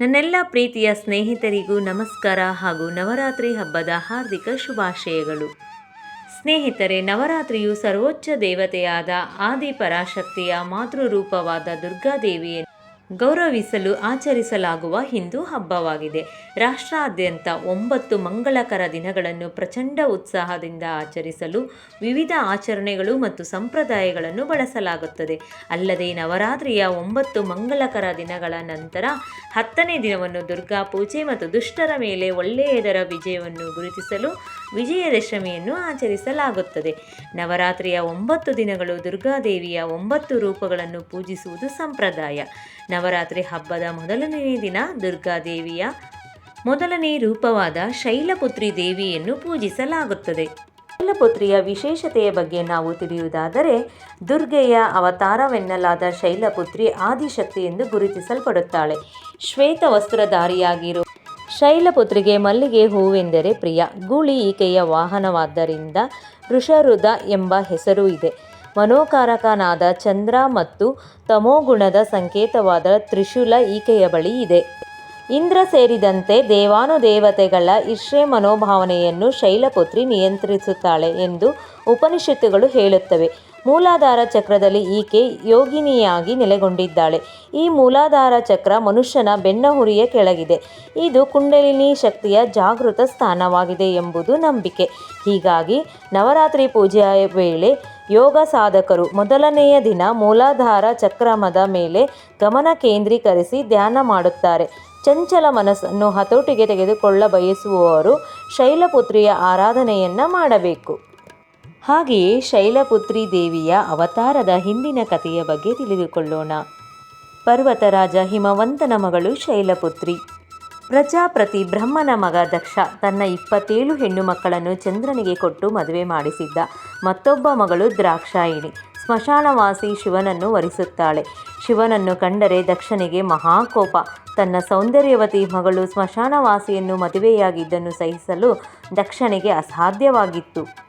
ನನ್ನೆಲ್ಲ ಪ್ರೀತಿಯ ಸ್ನೇಹಿತರಿಗೂ ನಮಸ್ಕಾರ ಹಾಗೂ ನವರಾತ್ರಿ ಹಬ್ಬದ ಹಾರ್ದಿಕ ಶುಭಾಶಯಗಳು. ಸ್ನೇಹಿತರೆ, ನವರಾತ್ರಿಯು ಸರ್ವೋಚ್ಚ ದೇವತೆಯಾದ ಆದಿ ಪರಾಶಕ್ತಿಯ ಮಾತೃರೂಪವಾದ ದುರ್ಗಾದೇವಿಯನ್ನು ಗೌರವಿಸಲು ಆಚರಿಸಲಾಗುವ ಹಿಂದೂ ಹಬ್ಬವಾಗಿದೆ. ರಾಷ್ಟ್ರಾದ್ಯಂತ ಒಂಬತ್ತು ಮಂಗಳಕರ ದಿನಗಳನ್ನು ಪ್ರಚಂಡ ಉತ್ಸಾಹದಿಂದ ಆಚರಿಸಲು ವಿವಿಧ ಆಚರಣೆಗಳು ಮತ್ತು ಸಂಪ್ರದಾಯಗಳನ್ನು ಬಳಸಲಾಗುತ್ತದೆ. ಅಲ್ಲದೆ ನವರಾತ್ರಿಯ ಒಂಬತ್ತು ಮಂಗಳಕರ ದಿನಗಳ ನಂತರ ಹತ್ತನೇ ದಿನವನ್ನು ದುರ್ಗಾ ಪೂಜೆ ಮತ್ತು ದುಷ್ಟರ ಮೇಲೆ ಒಳ್ಳೆಯದರ ವಿಜಯವನ್ನು ಗುರುತಿಸಲು ವಿಜಯದಶಮಿಯನ್ನು ಆಚರಿಸಲಾಗುತ್ತದೆ. ನವರಾತ್ರಿಯ ಒಂಬತ್ತು ದಿನಗಳು ದುರ್ಗಾದೇವಿಯ ಒಂಬತ್ತು ರೂಪಗಳನ್ನು ಪೂಜಿಸುವುದು ಸಂಪ್ರದಾಯ. ನವರಾತ್ರಿ ಹಬ್ಬದ ಮೊದಲನೇ ದಿನ ದುರ್ಗಾದೇವಿಯ ಮೊದಲನೇ ರೂಪವಾದ ಶೈಲಪುತ್ರಿ ದೇವಿಯನ್ನು ಪೂಜಿಸಲಾಗುತ್ತದೆ. ಶೈಲಪುತ್ರಿಯ ವಿಶೇಷತೆಯ ಬಗ್ಗೆ ನಾವು ತಿಳಿಯುವುದಾದರೆ, ದುರ್ಗೆಯ ಅವತಾರವೆನ್ನಲಾದ ಶೈಲಪುತ್ರಿ ಆದಿಶಕ್ತಿ ಎಂದು ಗುರುತಿಸಲ್ಪಡುತ್ತಾಳೆ. ಶ್ವೇತ ವಸ್ತ್ರಧಾರಿಯಾಗಿರುವ ಶೈಲಪುತ್ರಿಗೆ ಮಲ್ಲಿಗೆ ಹೂವೆಂದರೆ ಪ್ರಿಯ. ಗೂಳಿ ಈಕೆಯ ವಾಹನವಾದ್ದರಿಂದ ವೃಷರುಧ ಎಂಬ ಹೆಸರು ಇದೆ. ಮನೋಕಾರಕನಾದ ಚಂದ್ರ ಮತ್ತು ತಮೋಗುಣದ ಸಂಕೇತವಾದ ತ್ರಿಶೂಲ ಈಕೆಯ ಬಳಿ ಇದೆ. ಇಂದ್ರ ಸೇರಿದಂತೆ ದೇವಾನುದೇವತೆಗಳ ಇರ್ಷೆ ಮನೋಭಾವನೆಯನ್ನು ಶೈಲಪುತ್ರಿ ನಿಯಂತ್ರಿಸುತ್ತಾಳೆ ಎಂದು ಉಪನಿಷತ್ತುಗಳು ಹೇಳುತ್ತವೆ. ಮೂಲಾಧಾರ ಚಕ್ರದಲ್ಲಿ ಈಕೆ ಯೋಗಿನಿಯಾಗಿ ನೆಲೆಗೊಂಡಿದ್ದಾಳೆ. ಈ ಮೂಲಾಧಾರ ಚಕ್ರ ಮನುಷ್ಯನ ಬೆನ್ನಹುರಿಯ ಕೆಳಗಿದೆ. ಇದು ಕುಂಡಲಿನಿ ಶಕ್ತಿಯ ಜಾಗೃತ ಸ್ಥಾನವಾಗಿದೆ ಎಂಬುದು ನಂಬಿಕೆ. ಹೀಗಾಗಿ ನವರಾತ್ರಿ ಪೂಜೆಯ ವೇಳೆ ಯೋಗ ಸಾಧಕರು ಮೊದಲನೆಯ ದಿನ ಮೂಲಾಧಾರ ಚಕ್ರಮದ ಮೇಲೆ ಗಮನ ಕೇಂದ್ರೀಕರಿಸಿ ಧ್ಯಾನ ಮಾಡುತ್ತಾರೆ. ಚಂಚಲ ಮನಸ್ಸನ್ನು ಹತೋಟಿಗೆ ತೆಗೆದುಕೊಳ್ಳ ಬಯಸುವವರು ಶೈಲಪುತ್ರಿಯ ಆರಾಧನೆಯನ್ನು ಮಾಡಬೇಕು. ಹಾಗೆಯೇ ಶೈಲಪುತ್ರಿ ದೇವಿಯ ಅವತಾರದ ಹಿಂದಿನ ಕಥೆಯ ಬಗ್ಗೆ ತಿಳಿದುಕೊಳ್ಳೋಣ. ಪರ್ವತರಾಜ ಹಿಮವಂತನ ಮಗಳು ಶೈಲಪುತ್ರಿ. ಪ್ರಜಾಪ್ರತಿ ಬ್ರಹ್ಮನ ಮಗ ದಕ್ಷ ತನ್ನ ಇಪ್ಪತ್ತೇಳು ಹೆಣ್ಣು ಮಕ್ಕಳನ್ನು ಚಂದ್ರನಿಗೆ ಕೊಟ್ಟು ಮದುವೆ ಮಾಡಿಸಿದ್ದ. ಮತ್ತೊಬ್ಬ ಮಗಳು ದ್ರಾಕ್ಷಾಯಿಣಿ. ಸ್ಮಶಾನವಾಸಿ ಶಿವನನ್ನು ವರಿಸುತ್ತಾಳೆ. ಶಿವನನ್ನು ಕಂಡರೆ ದಕ್ಷನಿಗೆ ಮಹಾಕೋಪ. ತನ್ನ ಸೌಂದರ್ಯವತಿ ಮಗಳು ಸ್ಮಶಾನವಾಸಿಯನ್ನು ಮದುವೆಯಾಗಿದ್ದನ್ನು ಸಹಿಸಲು ದಕ್ಷನಿಗೆ ಅಸಾಧ್ಯವಾಗಿತ್ತು.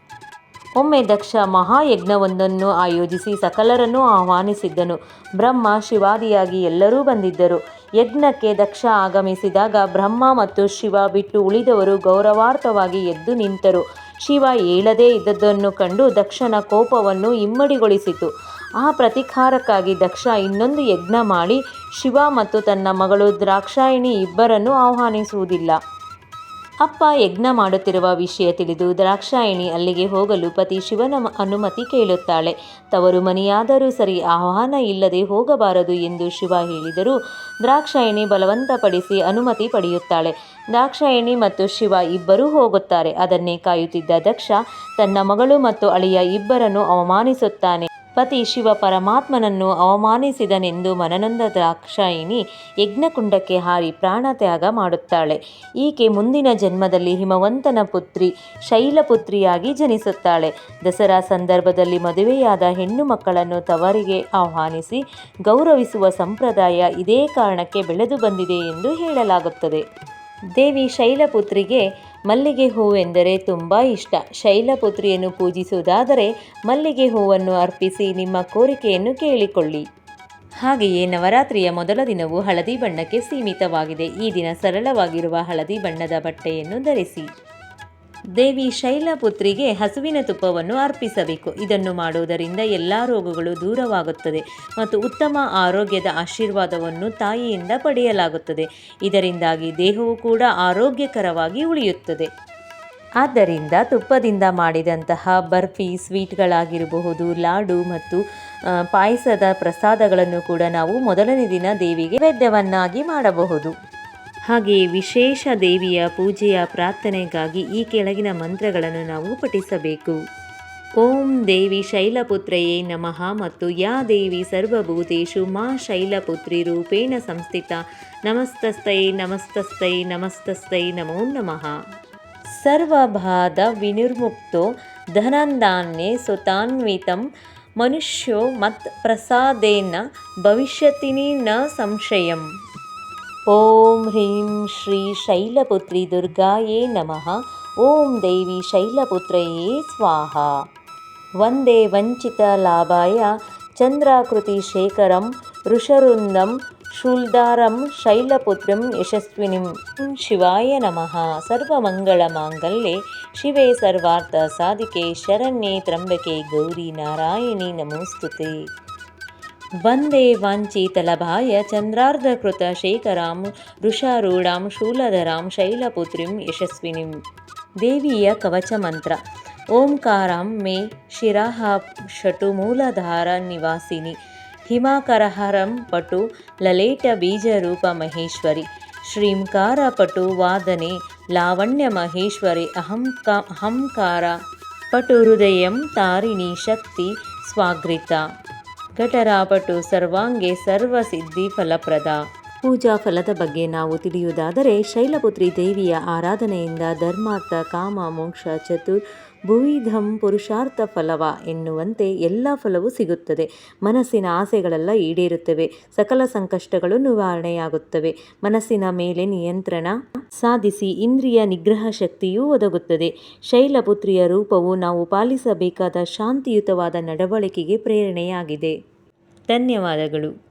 ಒಮ್ಮೆ ದಕ್ಷ ಮಹಾಯಜ್ಞವೊಂದನ್ನು ಆಯೋಜಿಸಿ ಸಕಲರನ್ನು ಆಹ್ವಾನಿಸಿದ್ದನು. ಬ್ರಹ್ಮ ಶಿವಾದಿಯಾಗಿ ಎಲ್ಲರೂ ಬಂದಿದ್ದರು. ಯಜ್ಞಕ್ಕೆ ದಕ್ಷ ಆಗಮಿಸಿದಾಗ ಬ್ರಹ್ಮ ಮತ್ತು ಶಿವ ಬಿಟ್ಟು ಉಳಿದವರು ಗೌರವಾರ್ಥವಾಗಿ ಎದ್ದು ನಿಂತರು. ಶಿವ ಏಳದೇ ಇದ್ದದ್ದನ್ನು ಕಂಡು ದಕ್ಷನ ಕೋಪವನ್ನು ಇಮ್ಮಡಿಗೊಳಿಸಿತು. ಆ ಪ್ರತಿಕಾರಕ್ಕಾಗಿ ದಕ್ಷ ಇನ್ನೊಂದು ಯಜ್ಞ ಮಾಡಿ ಶಿವ ಮತ್ತು ತನ್ನ ಮಗಳು ದ್ರಾಕ್ಷಾಯಿಣಿ ಇಬ್ಬರನ್ನು ಆಹ್ವಾನಿಸುವುದಿಲ್ಲ. ಅಪ್ಪ ಯಜ್ಞ ಮಾಡುತ್ತಿರುವ ವಿಷಯ ತಿಳಿದು ದ್ರಾಕ್ಷಾಯಿಣಿ ಅಲ್ಲಿಗೆ ಹೋಗಲು ಪತಿ ಶಿವನ ಅನುಮತಿ ಕೇಳುತ್ತಾಳೆ. ತವರು ಮನೆಯಾದರೂ ಸರಿ ಆಹ್ವಾನ ಇಲ್ಲದೆ ಹೋಗಬಾರದು ಎಂದು ಶಿವ ಹೇಳಿದರೂ ದ್ರಾಕ್ಷಾಯಿಣಿ ಬಲವಂತಪಡಿಸಿ ಅನುಮತಿ ಪಡೆಯುತ್ತಾಳೆ. ದ್ರಾಕ್ಷಾಯಿಣಿ ಮತ್ತು ಶಿವ ಇಬ್ಬರೂ ಹೋಗುತ್ತಾರೆ. ಅದನ್ನೇ ಕಾಯುತ್ತಿದ್ದ ದಕ್ಷ ತನ್ನ ಮಗಳು ಮತ್ತು ಅಳಿಯ ಇಬ್ಬರನ್ನು ಅವಮಾನಿಸುತ್ತಾನೆ. ಪತಿ ಶಿವ ಪರಮಾತ್ಮನನ್ನು ಅವಮಾನಿಸಿದನೆಂದು ಮನನಂದ ದ್ರಾಕ್ಷಾಯಿಣಿ ಯಜ್ಞಕುಂಡಕ್ಕೆ ಹಾರಿ ಪ್ರಾಣತ್ಯಾಗ ಮಾಡುತ್ತಾಳೆ. ಈಕೆ ಮುಂದಿನ ಜನ್ಮದಲ್ಲಿ ಹಿಮವಂತನ ಪುತ್ರಿ, ಶೈಲಪುತ್ರಿಯಾಗಿ ಜನಿಸುತ್ತಾಳೆ. ದಸರಾ ಸಂದರ್ಭದಲ್ಲಿ ಮದುವೆಯಾದ ಹೆಣ್ಣು ಮಕ್ಕಳನ್ನು ತವರಿಗೆ ಆಹ್ವಾನಿಸಿ ಗೌರವಿಸುವ ಸಂಪ್ರದಾಯ ಇದೇ ಕಾರಣಕ್ಕೆ ಬೆಳೆದು ಬಂದಿದೆ ಎಂದು ಹೇಳಲಾಗುತ್ತದೆ. ದೇವಿ ಶೈಲಪುತ್ರಿಗೆ ಮಲ್ಲಿಗೆ ಹೂವೆಂದರೆ ತುಂಬ ಇಷ್ಟ. ಶೈಲಪುತ್ರಿಯನ್ನು ಪೂಜಿಸುವುದಾದರೆ ಮಲ್ಲಿಗೆ ಹೂವನ್ನು ಅರ್ಪಿಸಿ ನಿಮ್ಮ ಕೋರಿಕೆಯನ್ನು ಕೇಳಿಕೊಳ್ಳಿ. ಹಾಗೆಯೇ ನವರಾತ್ರಿಯ ಮೊದಲ ದಿನವು ಹಳದಿ ಬಣ್ಣಕ್ಕೆ ಸೀಮಿತವಾಗಿದೆ. ಈ ದಿನ ಸರಳವಾಗಿರುವ ಹಳದಿ ಬಣ್ಣದ ಬಟ್ಟೆಯನ್ನು ಧರಿಸಿ. ದೇವಿ ಶೈಲಪುತ್ರಿಗೆ ಹಸುವಿನ ತುಪ್ಪವನ್ನು ಅರ್ಪಿಸಬೇಕು. ಇದನ್ನು ಮಾಡುವುದರಿಂದ ಎಲ್ಲ ರೋಗಗಳು ದೂರವಾಗುತ್ತದೆ ಮತ್ತು ಉತ್ತಮ ಆರೋಗ್ಯದ ಆಶೀರ್ವಾದವನ್ನು ತಾಯಿಯಿಂದ ಪಡೆಯಲಾಗುತ್ತದೆ. ಇದರಿಂದಾಗಿ ದೇಹವು ಕೂಡ ಆರೋಗ್ಯಕರವಾಗಿ ಉಳಿಯುತ್ತದೆ. ಆದ್ದರಿಂದ ತುಪ್ಪದಿಂದ ಮಾಡಿದಂತಹ ಬರ್ಫಿ, ಸ್ವೀಟ್ಗಳಾಗಿರಬಹುದು, ಲಾಡು ಮತ್ತು ಪಾಯಸದ ಪ್ರಸಾದಗಳನ್ನು ಕೂಡ ನಾವು ಮೊದಲನೇ ದಿನ ದೇವಿಗೆ ವೈದ್ಯವನ್ನಾಗಿ ಮಾಡಬಹುದು. ಹಾಗೆಯೇ ವಿಶೇಷ ದೇವಿಯ ಪೂಜೆಯ ಪ್ರಾರ್ಥನೆಗಾಗಿ ಈ ಕೆಳಗಿನ ಮಂತ್ರಗಳನ್ನು ನಾವು ಪಠಿಸಬೇಕು. ಓಂ ದೇವಿ ಶೈಲಪುತ್ರಯೇ ನಮಃ ಮತ್ತು ಯಾ ದೇವಿ ಸರ್ವಭೂತೇಶು ಮಾ ಶೈಲಪುತ್ರಿ ರೂಪೇಣ ಸಂಸ್ಥಿತ. ನಮಸ್ತಸ್ತೈ ನಮಸ್ತಸ್ತೈ ನಮಸ್ತಸ್ತೈ ನಮೋ ನಮಃ. ಸರ್ವಭಾದ ವಿನಿರ್ಮುಕ್ತೋ ಧನಂದಾನ್ಯೇ ಸುತಾನ್ವಿತಂ ಮನುಷ್ಯೋ ಮತ್ ಪ್ರಸಾದೇನ ಭವಿಷ್ಯತಿನಿ ನ ಸಂಶಯಂ. ಓಂ ಹ್ರೀಂ ಶ್ರೀ ಶೈಲಪುತ್ರಿ ದುರ್ಗಾಯೇ ನಮಃ ಓಂ ದೇವಿ ಶೈಲಪುತ್ರಯೇ ಸ್ವಾಹ ವಂದೇ ವಂಚಿತ ಲಾಭಾಯ ಚಂದ್ರಾಕೃತಿ ಶೇಖರಂ ಋಷರುಂದಂ ಶೂಲ್ದಾರಂ ಶೈಲಪುತ್ರಂ ಯಶಸ್ವಿನಿಂ ಶಿವಾಯ ನಮಃ ಸರ್ವಮಂಗಳಮಾಂಗಲ್ಯೆ ಶಿವೆ ಸರ್ವಾರ್ಥ ಸಾಧಿಕೆ ಶರಣ್ಯೇ ತ್ರಂಬಕೆ ಗೌರಿ ನಾರಾಯಣಿ ನಮೋಸ್ತುತೆ वन्दे वाञ्चितलभाय चन्द्रार्धकृतशेखरां ऋषारूढां शूलधरां शैलपुत्रीं यशस्विनीं। देवीयकवचमन्त्र ओंकारां मे शिराः षटु मूलधारनिवासिनि हिमाकरहरं पटु ललेटबीजरूपमहेश्वरि। श्रीङ्कारपटु वादने लावण्यमहेश्वरि। अहं कहंकार पटुहृदयं तारिणी शक्ति स्वागृता। ಘಟರಾಪಟು ಸರ್ವಾಂಗೆ ಸರ್ವಸಿದ್ಧಿ ಫಲಪ್ರದ. ಪೂಜಾ ಫಲದ ಬಗ್ಗೆ ನಾವು ತಿಳಿಯುವುದಾದರೆ ಶೈಲಪುತ್ರಿ ದೇವಿಯ ಆರಾಧನೆಯಿಂದ ಧರ್ಮಾರ್ಥ, ಕಾಮ, ಮೋಕ್ಷ ಚತುರ್ ಭುವಿಧಂ ಪುರುಷಾರ್ಥ ಫಲವ ಎನ್ನುವಂತೆ ಎಲ್ಲ ಫಲವೂ ಸಿಗುತ್ತದೆ. ಮನಸ್ಸಿನ ಆಸೆಗಳೆಲ್ಲ ಈಡೇರುತ್ತವೆ. ಸಕಲ ಸಂಕಷ್ಟಗಳು ನಿವಾರಣೆಯಾಗುತ್ತವೆ. ಮನಸ್ಸಿನ ಮೇಲೆ ನಿಯಂತ್ರಣ ಸಾಧಿಸಿ ಇಂದ್ರಿಯ ನಿಗ್ರಹ ಶಕ್ತಿಯೂ ಒದಗುತ್ತದೆ. ಶೈಲಪುತ್ರಿಯ ರೂಪವು ನಾವು ಪಾಲಿಸಬೇಕಾದ ಶಾಂತಿಯುತವಾದ ನಡವಳಿಕೆಗೆ ಪ್ರೇರಣೆಯಾಗಿದೆ. ಧನ್ಯವಾದಗಳು.